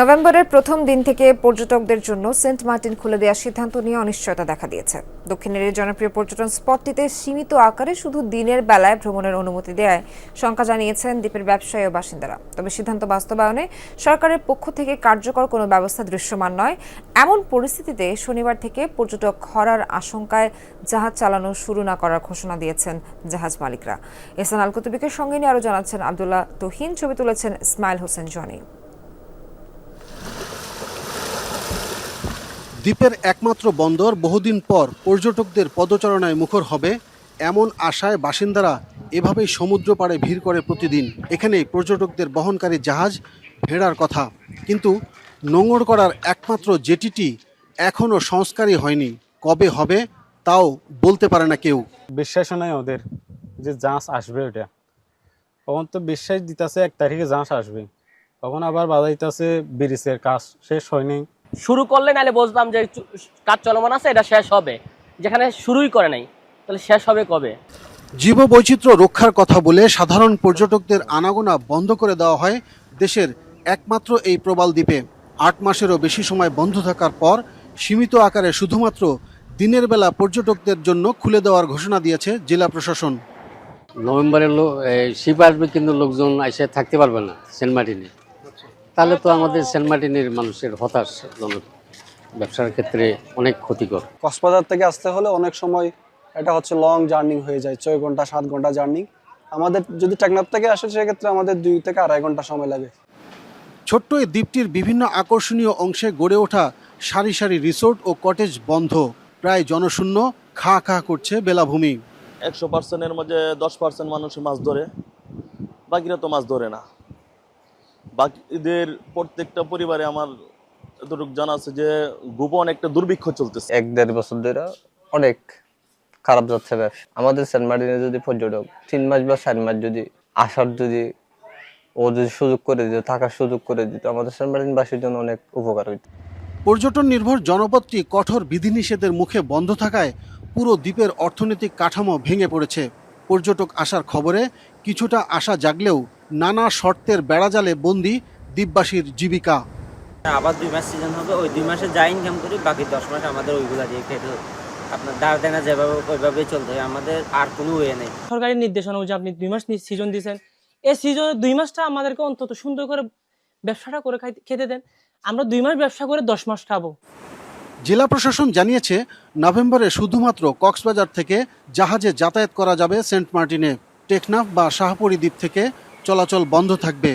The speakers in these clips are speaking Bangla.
নভেম্বরের প্রথম দিন থেকে পর্যটকদের জন্য সেন্ট মার্টিন খুলে দেওয়ার সিদ্ধান্ত নিয়ে অনিশ্চয়তা দেখা দিয়েছে। দক্ষিণের এই জনপ্রিয় পর্যটন স্পটটিতে সীমিত আকারে শুধু দিনের বেলায় ভ্রমণের অনুমতি দেয় শঙ্কা জানিয়েছেন দ্বীপের ব্যবসায়ী ও বাসিন্দারা। তবে সিদ্ধান্ত বাস্তবায়নে সরকারের পক্ষ থেকে কার্যকর কোনো ব্যবস্থা দৃশ্যমান নয়। এমন পরিস্থিতিতে শনিবার থেকে পর্যটক খরার আশঙ্কায় জাহাজ চালানো শুরু না করার ঘোষণা দিয়েছেন জাহাজ মালিকরা। এসান আল কুতুবিকের সঙ্গে নিয়ে আরও জানাচ্ছেন আবদুল্লাহ তুহিন। ছবি তুলেছেন ইসমাইল হোসেন, জনি। দ্বীপের একমাত্র বন্দর বহুদিন পর পর্যটকদের পদচারণায় মুখর হবে, এমন আশায় বাসিন্দারা এভাবেই সমুদ্র পাড়ে ভিড় করে প্রতিদিন। এখানে পর্যটকদের বহনকারী জাহাজ ভেড়ার কথা। কিন্তু নোঙর করার একমাত্র জেটিটি এখনও সংস্কারই হয়নি। কবে হবে, তাও বলতে পারে না কেউ। বিশ্বাস নাই ওদের যে জাঁচ আসবে ওটা তখন তো বিশ্বাস দিতেছে, এক তারিখে জাঁচ আসবে। তখন আবার বাজাইতেছে, ব্রিজের কাজ শেষ হয়নি। শুরু করলে নাহলে বুঝতাম যে কাজ চলমান আছে এটা শেষ হবে। যেখানে শুরুই করে নাই তাহলে শেষ হবে কবে? জীববৈচিত্র্য রক্ষার কথা বলে সাধারণ পর্যটকদের আনাগোনা বন্ধ করে দেওয়া হয় দেশের একমাত্র এই প্রবাল দ্বীপে। আট মাসেরও বেশি সময় বন্ধ থাকার পর সীমিত আকারে শুধুমাত্র দিনের বেলা পর্যটকদের জন্য খুলে দেওয়ার ঘোষণা দিয়েছে জেলা প্রশাসন। নভেম্বরে লো- এই শিপ আসবে কিন্তু লোকজন এসে থাকতে পারবে না সেন্ট মার্টিনে। তাহলে তো আমাদের সেন্ট মার্টিনের মানুষের হতাশ জনক ব্যবসার ক্ষেত্রে অনেক ক্ষতিকর। কক্সবাজার থেকে আসতে হলে অনেক সময় এটা হচ্ছে লং জার্নি হয়ে যায় ছয় ঘণ্টা সাত ঘণ্টা জার্নি আমাদের যদি টেকনাফ থেকে আসে সেক্ষেত্রে আমাদের দুই থেকে আড়াই ঘণ্টা সময় লাগে। ছোট্ট এই দ্বীপটির বিভিন্ন আকর্ষণীয় অংশে গড়ে ওঠা সারি সারি রিসোর্ট ও কটেজ বন্ধ। প্রায় জনশূন্য খা খা করছে বেলাভূমি। একশো পার্সেন্টের মধ্যে দশ পার্সেন্ট মানুষ মাছ ধরে বাকিরা তো মাছ ধরে না। বাকিদের প্রত্যেকটা পরিবারে আমার এতটুকু জানা আছে যে গোপন একটা দুর্ভিক্ষ চলতেছে। এক দেড় বছর ধরে অনেক খারাপ যাচ্ছে ব্যবসা। আমাদের সেন্ট মার্টিনে যদি পর্যটক তিন মাস বা চার মাস যদি আসার যদি ও যদি সুযোগ করে দিত থাকার সুযোগ করে দিত আমাদের সেন্ট মার্টিনবাসীর জন্য অনেক উপকার হইত। পর্যটন নির্ভর জনপদটি কঠোর বিধিনিষেধের মুখে বন্ধ থাকায় পুরো দ্বীপের অর্থনৈতিক কাঠামো ভেঙে পড়েছে। পর্যটক আসার খবরে কিছুটা আশা জাগলেও নানা শর্তের বেড়াজালে বন্দি দ্বীপবাসীর জীবিকা। আবার দুই মাস সিজন হবে ওই দুই মাসে যা ইনকাম করি বাকি দশ মাস আমাদের ওইগুলা দিয়ে খেতে হবে। আপনার দাঁড় দেনা যেভাবে ওইভাবে চলতে হয় আমাদের আর কোনো ওয়ে নেই। সরকারের নির্দেশনা অনুযায়ী আপনি দুই মাস সিজন দিয়েছেন এই সিজন দুই মাসটা আমাদেরকে অন্তত সুন্দর করে ব্যবসাটা করে খেতে দেন। আমরা দুই মাস ব্যবসা করে দশ মাস খাব। জেলা প্রশাসন জানিয়েছে নভেম্বরে শুধুমাত্র কক্সবাজার থেকে জাহাজে যাতায়াত করা যাবে সেন্ট মার্টিনে। টেকনাফ বা শাহপরি দ্বীপ থেকে চলাচল বন্ধ থাকবে।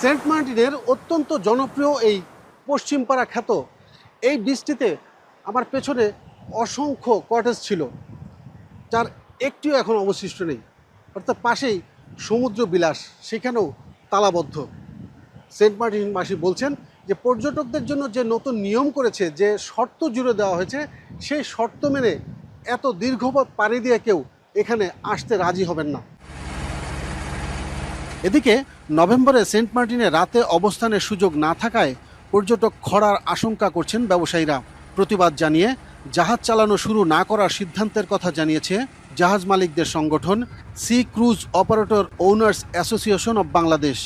সেন্ট মার্টিনের অত্যন্ত জনপ্রিয় এই পশ্চিমপাড়া খ্যাত, এই বৃষ্টিতে আমার পেছনে অসংখ্য কটেজ ছিল, যার একটিও এখন অবশিষ্ট নেই। অর্থাৎ পাশেই সমুদ্র বিলাস, সেখানেও তালাবদ্ধ। সেন্ট মার্টিনবাসী বলছেন যে, পর্যটকদের জন্য যে নতুন নিয়ম করেছে, যে শর্ত জুড়ে দেওয়া হয়েছে, সেই শর্ত মেনে এত দীর্ঘপথ পাড়ি দিয়ে কেউ এখানে আসতে রাজি হবেন না। এদিকে নভেম্বরে সেন্ট মার্টিনে রাতে অবস্থানের সুযোগ না থাকায় পর্যটক খরার আশঙ্কা করছেন ব্যবসায়ীরা। প্রতিবাদ জানিয়ে জাহাজ চালানো শুরু না করার সিদ্ধান্তের কথা জানিয়েছে জাহাজ মালিকদের সংগঠন sea cruise operator owners association of Bangladesh.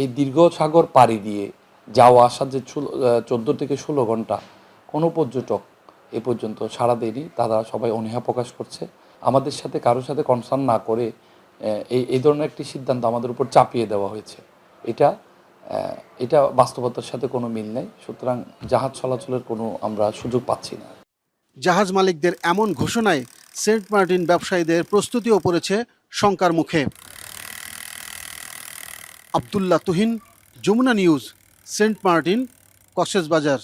এই দীর্ঘ সাগর পাড়ি দিয়ে যাওয়া আসা যে চোদ্দ থেকে ষোলো ঘণ্টা কোনো পর্যটক এ পর্যন্ত সাড়া দেয়নি, তারা সবাই অনীহা প্রকাশ করছে। আমাদের সাথে, কারোর সাথে কনসার্ন না করে এই এই ধরনের একটি সিদ্ধান্ত আমাদের উপর চাপিয়ে দেওয়া হয়েছে। এটা এটা বাস্তবতার সাথে কোনো মিল নেই। সুতরাং জাহাজ চলাচলের কোনো আমরা সুযোগ পাচ্ছি না। জাহাজ মালিকদের এমন ঘোষণায় সেন্ট মার্টিন ব্যবসায়ীদের প্রস্তুতিও পড়েছে শঙ্কার মুখে। আবদুল্লাহ তুহিন, যমুনা নিউজ, সেন্ট মার্টিন কক্সেস বাজার